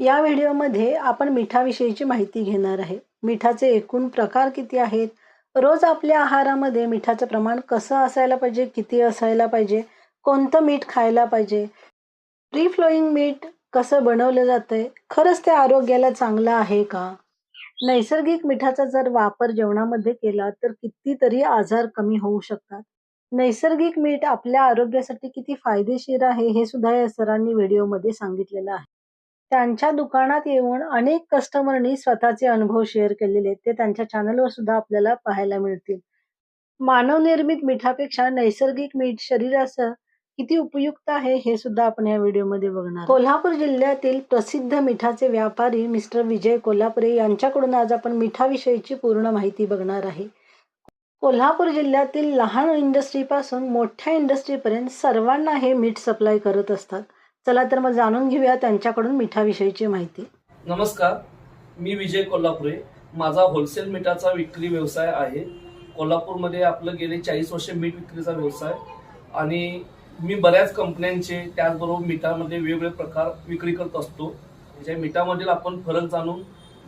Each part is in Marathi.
या व्हिडिओमध्ये आपण मिठाविषयीची माहिती घेणार आहे. मिठाचे एकूण प्रकार किती आहेत? रोज आपल्या आहारामध्ये मिठाचं प्रमाण कसं असायला पाहिजे? किती असायला पाहिजे? कोणतं मीठ खायला पाहिजे? फ्री फ्लोईंग मीठ कसं बनवलं जातंय? खरंच ते आरोग्याला चांगलं आहे का? नैसर्गिक मिठाचा जर वापर जेवणामध्ये केला तर कितीतरी आजार कमी होऊ शकतात. नैसर्गिक मीठ आपल्या आरोग्यासाठी किती फायदेशीर आहे हे सुद्धा या सरांनी व्हिडिओमध्ये सांगितलेलं आहे. त्यांच्या दुकानात येऊन अनेक कस्टमरनी स्वतःचे अनुभव शेअर केलेले आहेत. ते त्यांच्या चॅनलवर सुद्धा आपल्याला पाहायला मिळतील. मानवनिर्मित मिठापेक्षा नैसर्गिक मीठ शरीराचं किती उपयुक्त आहे हे सुद्धा आपण या व्हिडिओमध्ये बघणार कोल्हापूर जिल्ह्यातील प्रसिद्ध मिठाचे व्यापारी मिस्टर विजय कोल्हापुरे यांच्याकडून आज आपण मिठाविषयीची पूर्ण माहिती बघणार आहे. कोल्हापूर जिल्ह्यातील लहान इंडस्ट्रीपासून मोठ्या इंडस्ट्रीपर्यंत सर्वांना हे मीठ सप्लाय करत असतात. चला तर मग जाणून घेऊया त्यांच्याकडून मिठाविषयीची माहिती. नमस्कार मी विजय कोल्हापुरे. माझा होलसेल मिठाचा विक्री व्यवसाय आहे. कोल्हापूरमध्ये आपलं गेले चाळीस वर्ष मीठ विक्रीचा व्यवसाय. आणि मी बऱ्याच कंपन्यांचे त्याचबरोबर मिठामध्ये वेगवेगळे प्रकार विक्री करत असतो. ज्या मिठामधील आपण फरक जाणून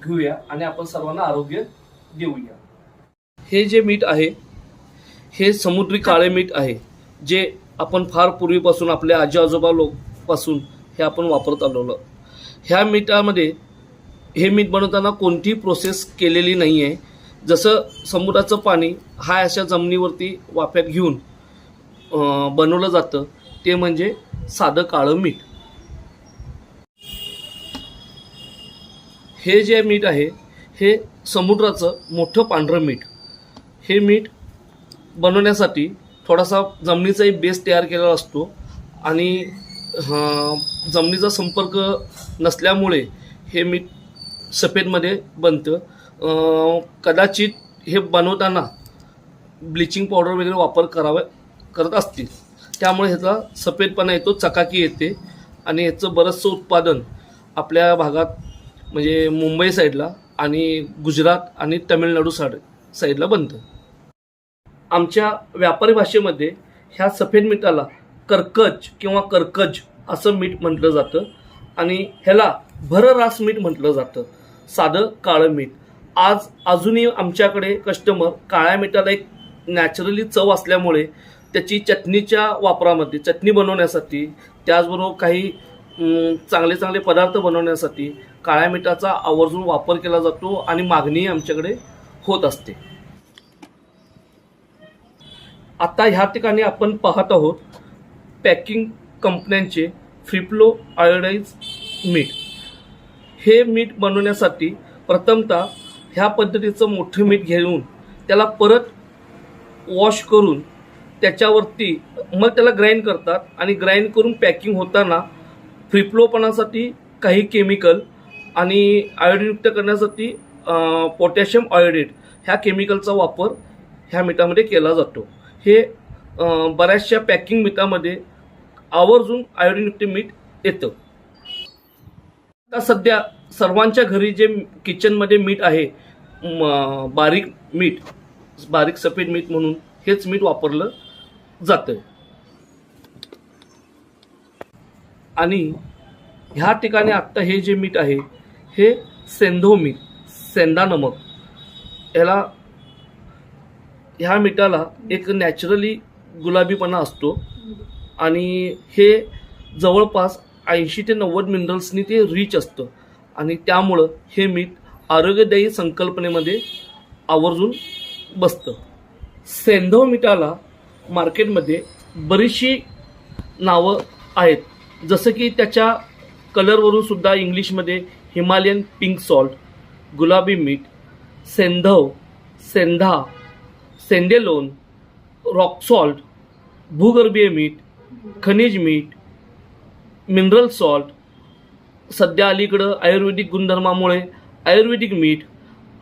घेऊया आणि आपण सर्वांना आरोग्य देऊया. हे जे मीठ आहे हे समुद्री काळे मीठ आहे जे आपण फार पूर्वीपासून आपले आजी आजोबा लोक पासून हे आपण वापरत आलेलो. ह्या मिठामध्ये हे मीठ बनवताना कोणतीही प्रोसेस केलेली नाही आहे जसं समुद्राचं पाणी हा अशा जमिनीवरती वाफ्यात घेऊन बनवलं जातं. ते म्हणजे साधं काळं मीठ. हे जे मीठ आहे हे समुद्राचं मोठं पांढरं मीठ. हे मीठ बनवण्यासाठी थोडासा जमिनीचाही बेस तयार केलेला असतो आणि जमिनीचा संपर्क नसल्यामुळे हे मीठ सफेदमध्ये बनतं. कदाचित हे बनवताना ब्लिचिंग पावडर वगैरे वापर करावा करत असतील. त्यामुळे ह्याचा सफेदपणा येतो चकाकी येते आणि ह्याचं बरंचसं उत्पादन आपल्या भागात म्हणजे मुंबई साईडला आणि गुजरात आणि तमिळनाडू साईड साईडला बनतं. आमच्या व्यापारी भाषेमध्ये ह्या सफेद मिठाला कर्कज किंवा कर्कज असं मीठ म्हटलं जातं. आणि ह्याला भररास मीठ म्हटलं जातं. साधं काळं मीठ. आज अजूनही आमच्याकडे कस्टमर काळ्या मिठाला एक नॅचरली चव असल्यामुळे त्याची चटणीच्या वापरामध्ये चटणी बनवण्यासाठी त्याचबरोबर काही चांगले चांगले पदार्थ बनवण्यासाठी काळ्या मिठाचा आवर्जून वापर केला जातो आणि मागणीही आमच्याकडे होत असते. आता ह्या ठिकाणी आपण पाहत आहोत पॅकिंग कंपन्यांचे फ्रिप्लो आयोडाईज मीठ. हे मीठ बनवण्यासाठी प्रथमतः ह्या पद्धतीचं मोठं मीठ घेऊन त्याला परत वॉश करून त्याच्यावरती मग त्याला ग्राइंड करतात आणि ग्राइंड करून पॅकिंग होताना फ्रिप्लोपणासाठी काही केमिकल आणि आयोडीनयुक्त करण्यासाठी पोटॅशियम आयोडेट ह्या केमिकलचा वापर ह्या मिठामध्ये केला जातो. हे बऱ्याचशा पॅकिंग मिठामध्ये आवर्जून आयोडीनयुक्त मीठ येतं. आता सध्या सर्वांच्या घरी जे किचनमध्ये मीठ आहे बारीक मीठ बारीक सफेद मीठ म्हणून हेच मीठ वापरलं जातं आणि ह्या ठिकाणी आत्ता हे जे मीठ आहे हे सेंधो मीठ सेंदा नमक याला ह्या मिठाला एक नॅचरली गुलाबीपणा असतो. आणि हे जवळपास ऐंशी ते नव्वद मिनरल्सनी ते रिच असतं. आणि त्यामुळं हे मीठ आरोग्यदायी संकल्पनेमध्ये आवर्जून बसतं. सेंधव मिठाला मार्केटमध्ये बरीचशी नावं आहेत. जसं की त्याच्या कलरवरून सुद्धा इंग्लिशमध्ये हिमालयन पिंक सॉल्ट गुलाबी मीठ सेंधव सेंधा सेंडेलोन रॉक सॉल्ट भूगर्भीय मीठ खनिज मीठ मिनरल सॉल्ट सध्या अलीकडं आयुर्वेदिक गुणधर्मामुळे आयुर्वेदिक मीठ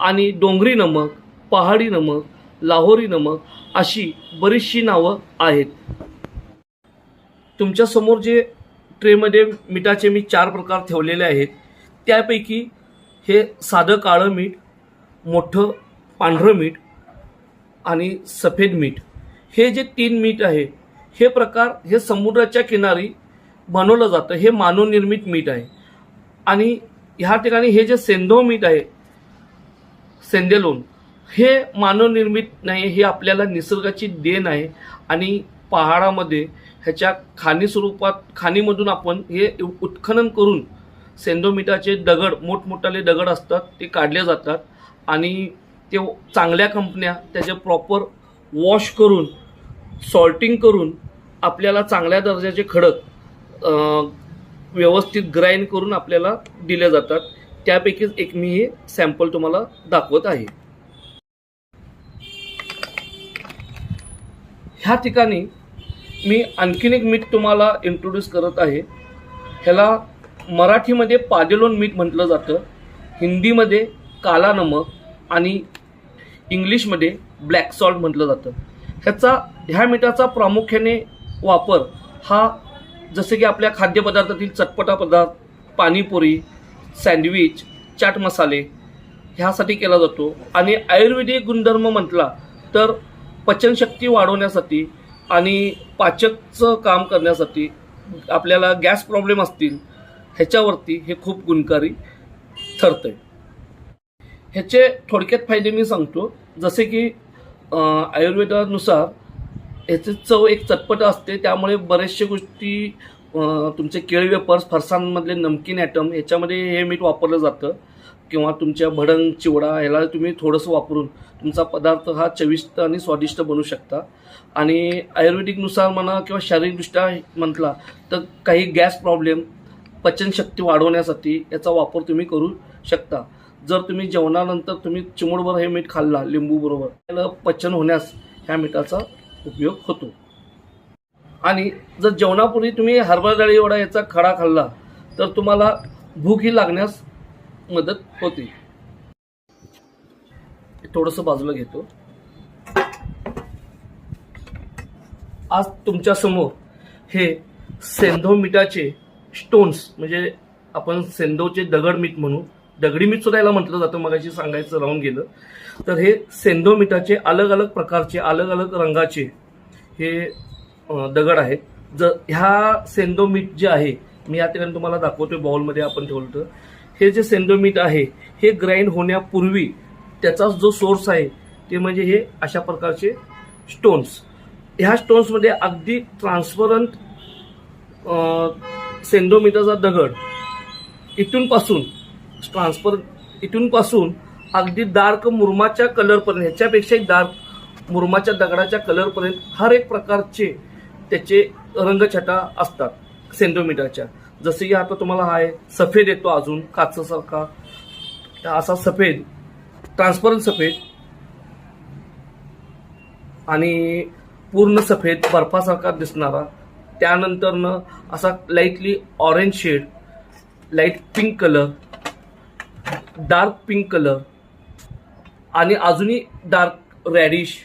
आणि डोंगरी नमक पहाडी नमक लाहोरी नमक अशी बरीचशी नावं आहेत. तुमच्यासमोर जे ट्रेमध्ये मिठाचे मी चार प्रकार ठेवलेले आहेत त्यापैकी हे साधं काळं मीठ मोठं पांढरं मीठ आणि सफेद मीठ. हे जे तीन मीठ आहे हे प्रकार हे समुद्राच्या किनारी बनवलं जातं. हे मानवनिर्मित मीठ आहे. आणि ह्या ठिकाणी हे जे सेंधो मीठ आहे सेंदेलोन हे मानवनिर्मित नाही हे आपल्याला निसर्गाची देण आहे. आणि पहाडामध्ये ह्याच्या खाणी स्वरूपात खाणीमधून आपण हे उत्खनन करून सेंधव दगड मोठमोठाले दगड असतात ते काढले जातात. आणि ते चांगल्या कंपन्या त्याचे प्रॉपर वॉश करून सॉल्टिंग करून आपल्याला चांगल्या दर्जाचे खडक व्यवस्थित ग्राइंड करून आपल्याला दिले जातात. त्यापैकीच एक मी हे सॅम्पल तुम्हाला दाखवत आहे. ह्या ठिकाणी मी आणखीन एक मीठ तुम्हाला इंट्रोड्यूस करत आहे. ह्याला मराठीमध्ये पादेलोन मीठ म्हटलं जातं. हिंदीमध्ये काला नमक आणि इंग्लिशमध्ये ब्लॅक सॉल्ट म्हटलं जातं. ह्याचा ह्या मिठाचा प्रामुख्याने वापर हा जसे की आपल्या खाद्यपदार्थातील चटपटा पदार्थ पाणीपुरी सँडविच चाट मसाले ह्यासाठी केला जातो. आणि आयुर्वेदिक गुणधर्म म्हटला तर पचनशक्ती वाढवण्यासाठी आणि पाचकचं काम करण्यासाठी आपल्याला गॅस प्रॉब्लेम असतील ह्याच्यावरती हे खूप गुणकारी ठरतंय. ह्याचे थोडक्यात फायदे मी सांगतो. जसे की आयुर्वेदानुसार ह्याची चव एक चटपट असते त्यामुळे बरेचशा गोष्टी तुमचे केळी वेपर्स फरसांमधले नमकीन ॲटम ह्याच्यामध्ये हे मीठ वापरलं जातं. किंवा तुमच्या भडंग चिवडा ह्याला तुम्ही थोडंसं वापरून तुमचा पदार्थ हा चविष्ट आणि स्वादिष्ट बनवू शकता. आणि आयुर्वेदिकनुसार म्हणा किंवा शारीरिकदृष्ट्या म्हटला तर काही गॅस प्रॉब्लेम पचनशक्ती वाढवण्यासाठी याचा वापर तुम्ही करू शकता. जर तुम्ही जेवणानंतर तुम्ही चिमूडभर हे मीठ खाल्ला लिंबूबरोबर त्याला पचन होण्यास ह्या मिठाचा उपयोग होतो. आणि जर जेवणापूर्वी तुम्ही हरभरा डाळी एवढा याचा खडा खाल्ला तर तुम्हाला भूक ही लागण्यास मदत होते. थोडंसं बाजूला घेतो. आज तुमच्यासमोर हे सेंधो मिठाचे स्टोन्स म्हणजे आपण सेंधवचे दगड मीठ म्हणू दगडी मीठ सुद्धा याला म्हटलं जातं मगाशी सांगायचं राहून गेलं. तर हे सेंधव मिठाचे अलग अलग प्रकारचे अलग अलग रंगाचे हे दगड आहेत. जर ह्या सेंधव मीठ जे आहे मी या ठिकाणी तुम्हाला दाखवतोय बाउलमध्ये आपण ठेवलं होतं हे जे सेंधव मीठ आहे हे ग्राइंड होण्यापूर्वी त्याचा जो सोर्स आहे ते म्हणजे हे अशा प्रकारचे स्टोन्स. ह्या स्टोन्समध्ये अगदी ट्रान्सपरंट सेंधव मिठाचा दगड इथून पासून ट्रान्सफर इथूनपासून अगदी डार्क मुरमाच्या कलरपर्यंत ह्याच्यापेक्षाही डार्क मुरमाच्या दगडाच्या कलरपर्यंत हर एक प्रकारचे त्याचे रंगछटा असतात सेंडोमीटरच्या जसे की आता तुम्हाला हा आहे सफेद येतो अजून काचसारखा. असा सफेद ट्रान्सपरंट सफेद. आणि पूर्ण सफेद बर्फासारखा दिसणारा. त्यानंतरनं असा lightly orange shade light pink colour dark pink colour आणि अजूनही डार्क रॅडिश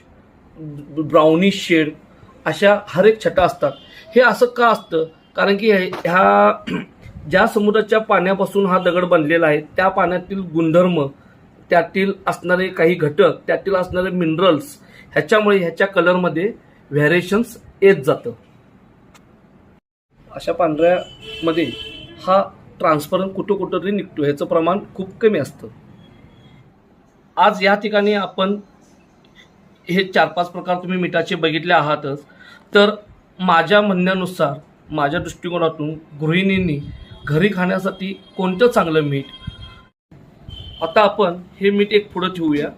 ब्राउनिश शेड अशा हर एक छटा असतात. हे असं का असतं? कारण की हे- ह्या ज्या समुद्राच्या पाण्यापासून हा दगड बनलेला आहे त्या पाण्यातील गुणधर्म त्यातील असणारे काही घटक त्यातील असणारे मिनरल्स ह्याच्यामुळे ह्याच्या कलरमध्ये व्हॅरिएशन्स येत जातं. अशा पांढऱ्यामध्ये हा ट्रान्सपरंट कुठं कुठं तरी निघतो. ह्याचं प्रमाण खूप कमी असतं. आज या ठिकाणी आपण हे चार पाच प्रकार तुम्ही मिठाचे बघितले आहातच. तर माझ्या म्हणण्यानुसार माझ्या दृष्टिकोनातून गृहिणींनी घरी खाण्यासाठी कोणतं चांगलं मीठ? आता आपण हे मीठ एक पुढं ठेवूया.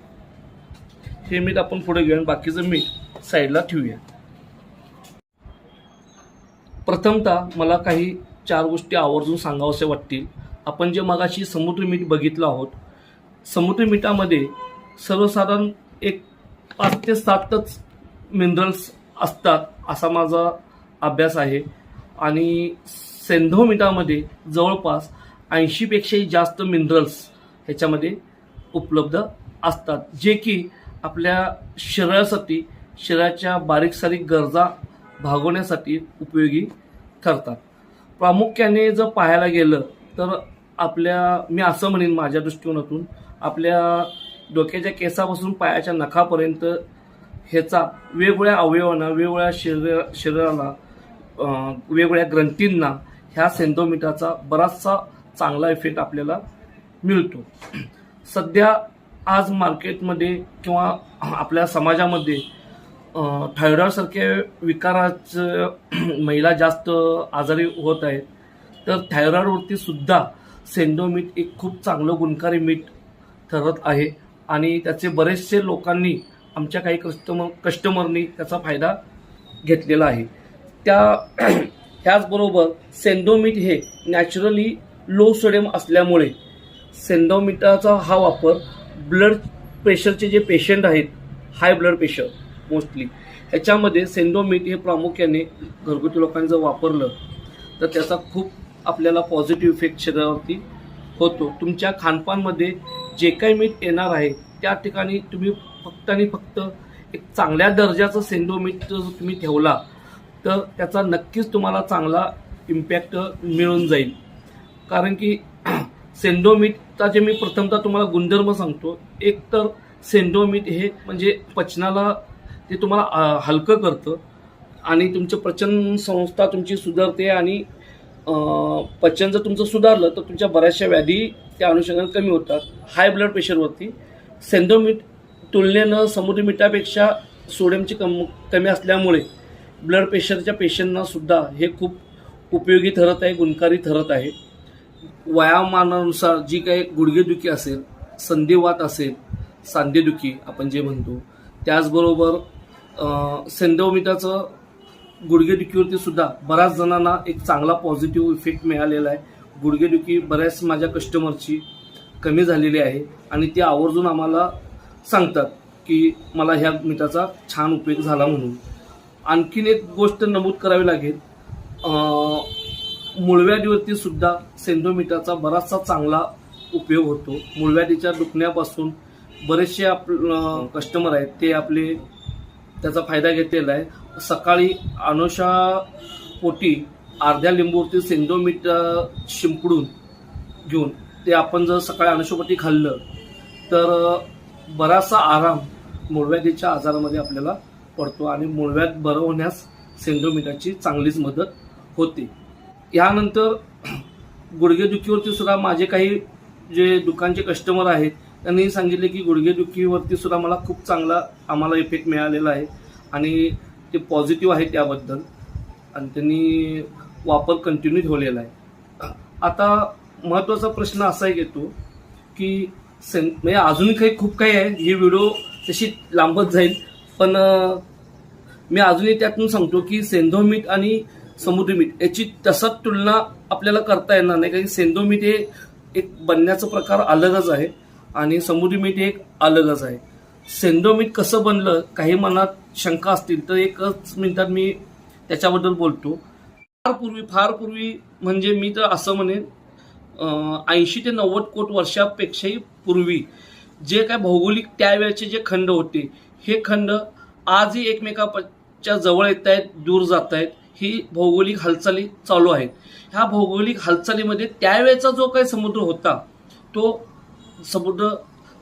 हे मीठ आपण पुढे घेऊया आणि बाकीचं मीठ साईडला ठेवूया. प्रथमतः मला काही चार गोष्टी आवर्जून सांगावसे वाटतील. आपण जे मगाशी समुद्री मीठ बघितलं आहोत समुद्री मिठामध्ये सर्वसाधारण एक पाच ते सातच मिनरल्स असतात असा माझा अभ्यास आहे. आणि सेंधव मिठामध्ये जवळपास ऐंशीपेक्षाही जास्त मिनरल्स ह्याच्यामध्ये उपलब्ध असतात. जे की आपल्या शरीरासाठी शरीराच्या बारीक सारीक गरजा भागवण्यासाठी उपयोगी ठरतात. प्रामुख्याने जर पाहायला गेलं तर आपल्या मी असं म्हणेन माझ्या दृष्टिकोनातून आपल्या डोक्याच्या केसापासून पायाच्या नखापर्यंत ह्याचा वेगवेगळ्या अवयवांना वेगवेगळ्या शरीर शरीराला वेगवेगळ्या ग्रंथींना ह्या सेंटोमीटरचा बराचसा चांगला इफेक्ट आपल्याला मिळतो. सध्या आज मार्केटमध्ये किंवा आपल्या समाजामध्ये थायरॉईडसारख्या विकाराचं महिला जास्त आजारी होत आहेत. तर थायरॉईडवरती सुद्धा सेंडो मीठ एक खूप चांगलं गुणकारी मीठ ठरत आहे आणि त्याचे बरेचसे लोकांनी आमच्या काही कस्टमर कस्टमरनी त्याचा फायदा घेतलेला आहे. त्या ह्याचबरोबर सेंडोमीठ हे नॅचरली लो सोडियम असल्यामुळे सेंडोमीटाचा हा वापर ब्लड प्रेशरचे जे पेशंट आहेत हाय ब्लड प्रेशर मोस्टली. ह्याच्यामध्ये सेंडोमीट हे प्रामुख्याने घरगुती लोकांनी जर वापरलं तर त्याचा खूप आपल्याला पॉझिटिव्ह इफेक्ट शरीरावरती होतो. तुमच्या खानपानमध्ये जे काही मीठ येणार आहे त्या ठिकाणी तुम्ही फक्त आणि फक्त एक चांगल्या दर्जाचं सेंडो मीठ जर तुम्ही ठेवला तर त्याचा नक्कीच तुम्हाला चांगला इम्पॅक्ट मिळून जाईल. कारण की सेंडो मीठचा जे मी प्रथमतः तुम्हाला गुणधर्म सांगतो एक तर सेंडो मीठ हे म्हणजे पचनाला ते तुम्हाला हलकं करतं. आणि तुमचं पचन संस्था तुमची सुधारते आणि पचन जर तुमचं सुधारलं तर तुमच्या बऱ्याचशा व्याधी त्या अनुषंगाने कमी होतात. हाय ब्लड प्रेशरवरती सेंदोमीठ तुलनेनं समुद्री मिठापेक्षा सोडियमची कम कमी असल्यामुळे ब्लड प्रेशरच्या पेशंटना सुद्धा हे खूप उपयोगी ठरत आहे गुणकारी ठरत आहे. वयामानानुसार जी काही गुडघेदुखी असेल संधिवात असेल सांधेदुखी आपण जे म्हणतो त्याचबरोबर अं, गुडघेदुखीवरती सुद्धा बऱ्याच जणांना एक चांगला पॉझिटिव्ह इफेक्ट मिळालेला आहे. गुडघेदुखी बऱ्याच माझ्या कस्टमरची कमी झालेली आहे आणि ते आवर्जून आम्हाला सांगतात की मला ह्या मिठाचा छान उपयोग झाला म्हणून. आणखीन एक गोष्ट नमूद करावी लागेल. मुळव्याडीवरती मुळव्याधीवरती सुद्धा सेंडोमिठाचा बराचसा चांगला उपयोग होतो. मुळव्याधीच्या दुखण्यापासून बरेचसे आप कस्टमर आहेत ते आपले त्याचा फायदा घेतलेला आहे. सकाळी अनुषा पोटी अर्ध्या लिंबूवरती सेंदो मीठ शिंपडून घेऊन ते आपण जर सकाळी अनुषापोटी खाल्लं तर बराचसा आराम मुळव्याधीच्या आजारामध्ये आपल्याला पडतो आणि मुळव्यात बरं होण्यास सेंडोमीटाची चांगलीच मदत होते. यानंतर गुडघेदुखीवरती सुद्धा माझे काही जे दुकानचे कस्टमर आहेत त्यांनी सांगितले की गुडघेदुखीवरती सुद्धा मला खूप चांगला आम्हाला इफेक्ट मिळालेला आहे. आणि ते पॉझिटिव्ह आहे त्याबद्दल. आणि त्यांनी वापर कंटिन्यू ठेवलेला आहे. आता महत्त्वाचा प्रश्न असा येतो की सें म्हणजे अजूनही काही खूप काही आहे. ही व्हिडिओ तशी लांबत जाईल. पण मी अजूनही त्यातून सांगतो की सेंधो मीठ आणि समुद्री मीठ याची तसंच तुलना आपल्याला करता येणार नाही. कारण सेंधो मीठ हे एक बनण्याचा प्रकार अलगच आहे. आणि समुद्री मीठ हे एक अलगच आहे. सेंधो मीठ कसं बनलं काही मनात शंका असतील तर एकच मिनिटात मी त्याच्याबद्दल बोलतो. फार पूर्वी फार पूर्वी म्हणजे मी तर असं म्हणेन ऐंशी ते नव्वद कोट वर्षापेक्षाही पूर्वी जे काय भौगोलिक त्यावेळेचे जे खंड होते हे खंड आजही एकमेकाच्या जवळ येत आहेत दूर जात आहेत ही भौगोलिक हालचाली चालू आहेत. ह्या भौगोलिक हालचालीमध्ये त्यावेळेचा जो काही समुद्र होता तो समुद्र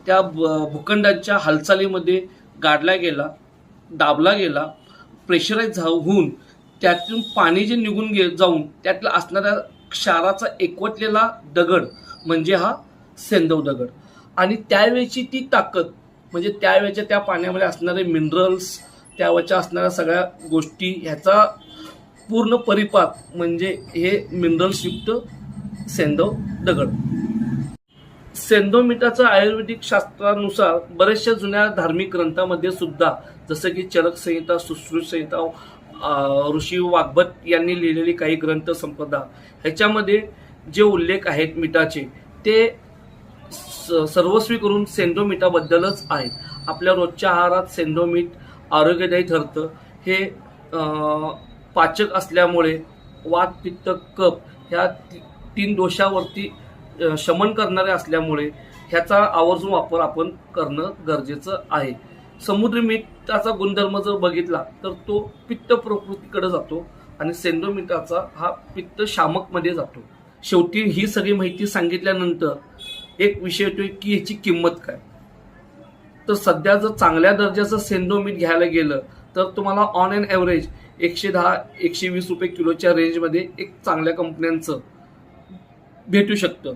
त्या भूखंडांच्या हालचालीमध्ये गाडला गेला दाबला गेला प्रेशराईज होऊन त्यातून पाणी जे निघून गे जाऊन त्यातला असणाऱ्या क्षाराचा एकवटलेला दगड म्हणजे हा सेंदव दगड. आणि त्यावेळची ती ताकद म्हणजे त्यावेळच्या त्या पाण्यामध्ये असणारे मिनरल्स त्यावेळच्या असणाऱ्या सगळ्या गोष्टी ह्याचा पूर्ण परिपाक म्हणजे हे मिनरल्सयुक्त सेंदव दगड. सेंदोमिटाचं आयुर्वेदिक शास्त्रानुसार बऱ्याचशा जुन्या धार्मिक ग्रंथामध्ये सुद्धा जसं की चरक संहिता सुश्रुत संहिता ऋषी वाग्भट यांनी लिहिलेली काही ग्रंथ संपदा ह्याच्यामध्ये जे उल्लेख आहेत मिठाचे ते स- सर्वस्वी करून सेंदो मिठाबद्दलच आहेत. आपल्या रोजच्या आहारात सेंदो मीठ आरोग्यदायी ठरतं. हे पाचक असल्यामुळे वात पित्त कप ह्या तीन दोषावरती शमन करणारे असल्यामुळे ह्याचा आवर्जून वापर आपण करणं गरजेचं आहे. समुद्री गुणधर्म जर बघितला तर तो पित्त प्रकृतीकडे जातो आणि सेंदो मिठाचा हा पित्त शामकमध्ये जातो. शेवटी ही सगळी माहिती सांगितल्यानंतर एक विषय येतोय की याची किंमत काय? तर सध्या जर चांगल्या दर्जाचं सेंदो मीठ घ्यायला गेलं तर तुम्हाला ऑन अँड ॲव्हरेज एकशे दहा एकशे वीस रुपये किलोच्या रेंजमध्ये एक चांगल्या कंपन्यांचं भेटू शकतं.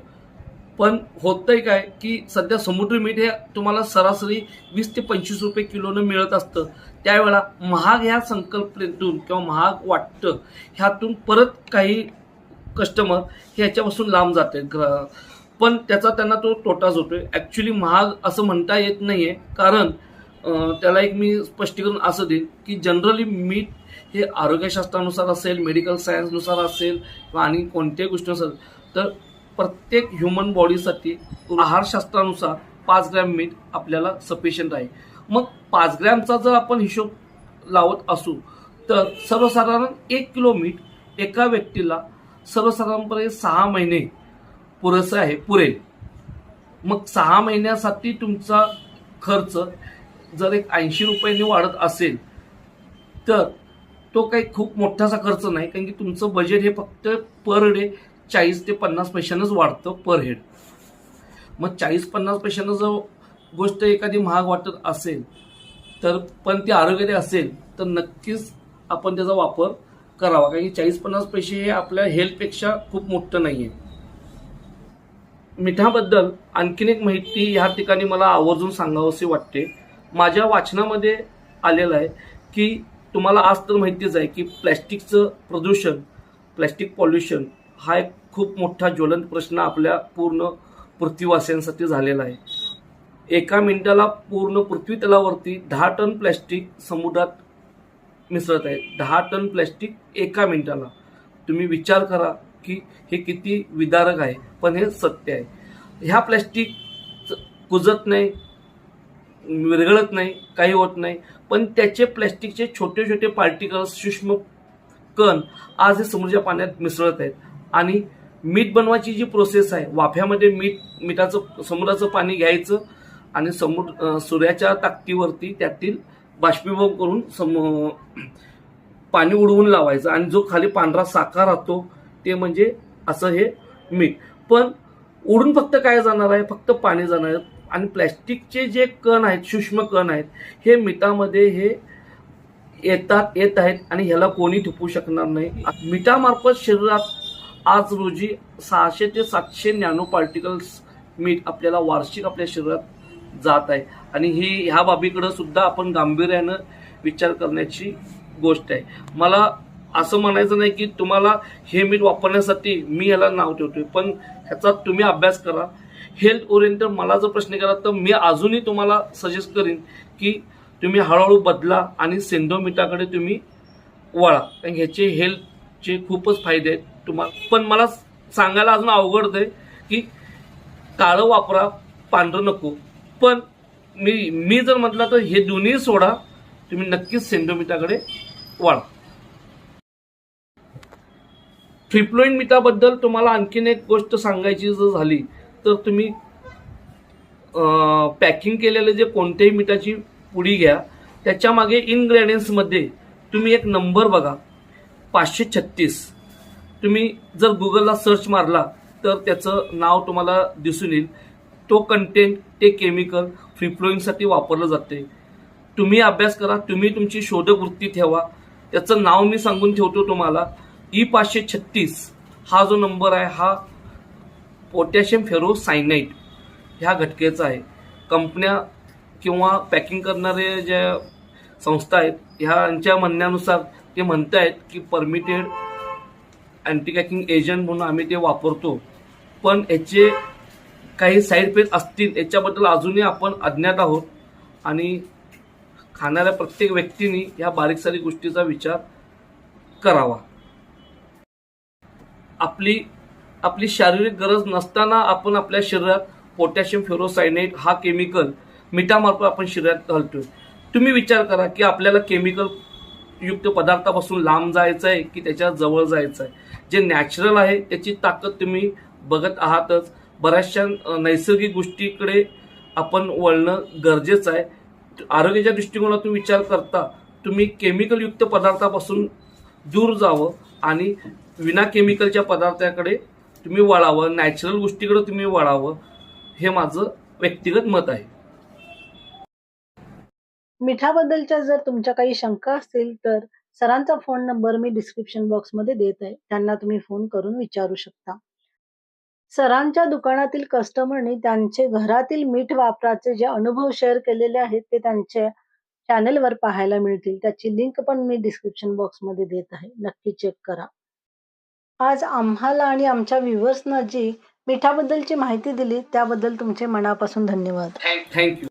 पण होतंय काय की सध्या समुद्री मीठ हे तुम्हाला सरासरी वीस ते पंचवीस रुपये किलोनं मिळत असतं. त्यावेळा महाग ह्या संकल्पनेतून किंवा महाग वाटतं ह्यातून परत काही कस्टमर ह्याच्यापासून लांब जाते. ग्र पण त्याचा त्यांना तो तोटाच आहे ॲक्च्युली महाग असं म्हणता येत नाही आहे कारण त्याला एक मी स्पष्टीकरण असं देईन की जनरली मीठ हे आरोग्यशास्त्रानुसार असेल मेडिकल सायन्सनुसार असेल किंवा आणि कोणत्याही गोष्टीनुसार तर प्रत्येक ह्युमन बॉडीसाठी आहारशास्त्रानुसार पाच ग्रॅम मीठ आपल्याला सफिशियंट आहे. मग पाच ग्रॅमचा जर आपण हिशोब लावत असू तर सर्वसाधारण एक किलो मीठ एका व्यक्तीला सर्वसाधारणपणे सहा महिने पुरेसं आहे पुरेल. मग सहा महिन्यासाठी तुमचा खर्च जर एक ऐंशी रुपयांनी वाढत असेल तर तो काही खूप मोठासा खर्च नाही कारण की तुमचं बजेट हे फक्त पर डे चाळीस ते पन्नास पैशानंच वाढतं पर हेड मग चाळीस पन्नास पैशानं जर गोष्ट एखादी महाग वाटत असेल तर पण ती आरोग्यदायी असेल तर नक्कीच आपण त्याचा वापर करावा. कारण की चाळीस पन्नास पैसे हे आपल्या हेल्थपेक्षा खूप मोठं नाही आहे मिठाबद्दल आणखीन एक माहिती ह्या ठिकाणी मला आवर्जून सांगावंसे वाटते. माझ्या वाचनामध्ये आलेलं आहे की तुम्हाला आज तर माहितीच आहे की प्लॅस्टिकचं प्रदूषण प्लॅस्टिक पॉल्युशन हा एक खूप मोठा ज्वलंत प्रश्न आपल्या पूर्ण पृथ्वीवासियांसाठी झालेला आहे. एका मिनिटाला पूर्ण पृथ्वी तलावरती दहा टन प्लॅस्टिक समुद्रात मिसळत आहे. दहा टन प्लॅस्टिक एका मिनिटाला. तुम्ही विचार करा की हे किती विदारक आहे पण हे सत्य आहे. ह्या प्लॅस्टिक कुजत नाही विरघळत नाही काही होत नाही पण त्याचे प्लॅस्टिकचे छोटे छोटे पार्टिकल्स सूक्ष्म कण आज हे समुद्राच्या पाण्यात मिसळत आहेत. आणि मीठ बनवायची जी प्रोसेस आहे वाफ्यामध्ये मीठ मिठाचं समुद्राचं पाणी घ्यायचं आणि समुद्र सूर्याच्या ताकदीवरती त्यातील बाष्पीभवन करून सम पाणी उडवून लावायचं. आणि जो खाली पांढरा साखर राहतो ते म्हणजे असं हे मीठ. पण उडून फक्त काय जाणार आहे? फक्त पाणी जाणार आहे. आणि प्लॅस्टिकचे जे कण आहेत सूक्ष्म कण आहेत हे मिठामध्ये हे येतात येत आहेत आणि ह्याला कोणी थुपू शकणार नाही. मिठामार्फत शरीरात आज रोजी सहाशे ते सातशे नॅनो पार्टिकल्स मीठ आपल्याला वार्षिक आपल्या शरीरात जात आहे. आणि ही ह्या बाबीकडं सुद्धा आपण गांभीर्यानं विचार करण्याची गोष्ट आहे. मला असं म्हणायचं नाही की तुम्हाला हे मीठ वापरण्यासाठी मी ह्याला नाव ठेवतोय पण ह्याचा तुम्ही अभ्यास करा. हेल्थ ओरिएंटेड मला जर प्रश्न केला तर मी अजूनही तुम्हाला सजेस्ट करीन की तुम्ही हळूहळू बदला आणि सेंधो मिठाकडे तुम्ही वळा. कारण ह्याचे हेल्थचे खूपच फायदे आहेत. तुम्हाला पण मला सांगायला अजून अवघड आहे की काळं वापरा पांढरं नको. पण मी मी जर म्हटलं तर हे दोन्ही सोडा तुम्ही नक्कीच सेंडोमिटाकडे वाढा. वळा मिटाबद्दल मिठाबद्दल तुम्हाला आणखीन एक गोष्ट सांगायची जर झाली तर तुम्ही पॅकिंग केलेले जे कोणत्याही मिठाची पुडी घ्या त्याच्यामागे इनग्रेडियन्समध्ये इनग्रेडियंट्समध्ये तुम्ही एक नंबर बघा. पाचशे छत्तीस. तुम्ही जर गुगलला सर्च मारला तर त्याचं नाव तुम्हाला दिसून येईल. तो कंटेंट ते केमिकल फ्रीफ्लोईंगसाठी वापरलं जाते तुम्ही अभ्यास करा तुम्ही तुमची शोधक वृत्ती ठेवा. त्याचं नाव मी सांगून ठेवतो तुम्हाला. ई पाचशे छत्तीस हा जो नंबर आहे हा पोटॅशियम फेरो सायनाईट ह्या घटकेचा आहे. कंपन्या किंवा पॅकिंग करणारे ज्या संस्था आहेत ह्यांच्या म्हणण्यानुसार ते म्हणत आहेत की परमिटेड अँटीकॅकिंग एजंट म्हणून आम्ही ते वापरतो. पण याचे काही साईड इफेक्ट असतील याच्याबद्दल अजूनही आपण अज्ञात आहोत. आणि खाणाऱ्या प्रत्येक व्यक्तीने या बारीक सारीक गोष्टीचा विचार करावा. आपली आपली शारीरिक गरज नसताना आपण आपल्या शरीरात पोटॅशियम फेरोसायनेट हा केमिकल मिठामार्फत आपण शरीरात घालतोय. तुम्ही विचार करा की आपल्याला केमिकल युक्त पदार्थापासून लांब जायचं आहे की त्याच्याजवळ जायचं आहे जे नॅचरल आहे त्याची ताकद तुम्ही बघत आहातच. बऱ्याचशा नैसर्गिक गोष्टीकडे आपण वळणं गरजेचं आहे. आरोग्याच्या दृष्टिकोनातून विचार करता तुम्ही केमिकलयुक्त पदार्थापासून दूर जावं आणि विना केमिकलच्या पदार्थाकडे तुम्ही वळावं नॅचरल गोष्टीकडे तुम्ही वळावं हे माझं व्यक्तिगत मत आहे. मिठाबद्दलच्या जर तुमच्या काही शंका असतील तर सरांचा फोन नंबर मी डिस्क्रिप्शन बॉक्समध्ये देत आहे. त्यांना तुम्ही फोन करून विचारू शकता. सरांच्या दुकानातील कस्टमरनी त्यांचे घरातील मीठ वापराचे जे अनुभव शेअर केलेले आहेत ते त्यांच्या चॅनलवर पाहायला मिळतील. त्याची लिंक पण मी डिस्क्रिप्शन बॉक्समध्ये देत आहे. नक्की चेक करा. आज आम्हाला आणि आमच्या व्ह्युअर्सना जी मिठाबद्दलची माहिती दिली त्याबद्दल तुमचे मनापासून धन्यवाद. थँक्यू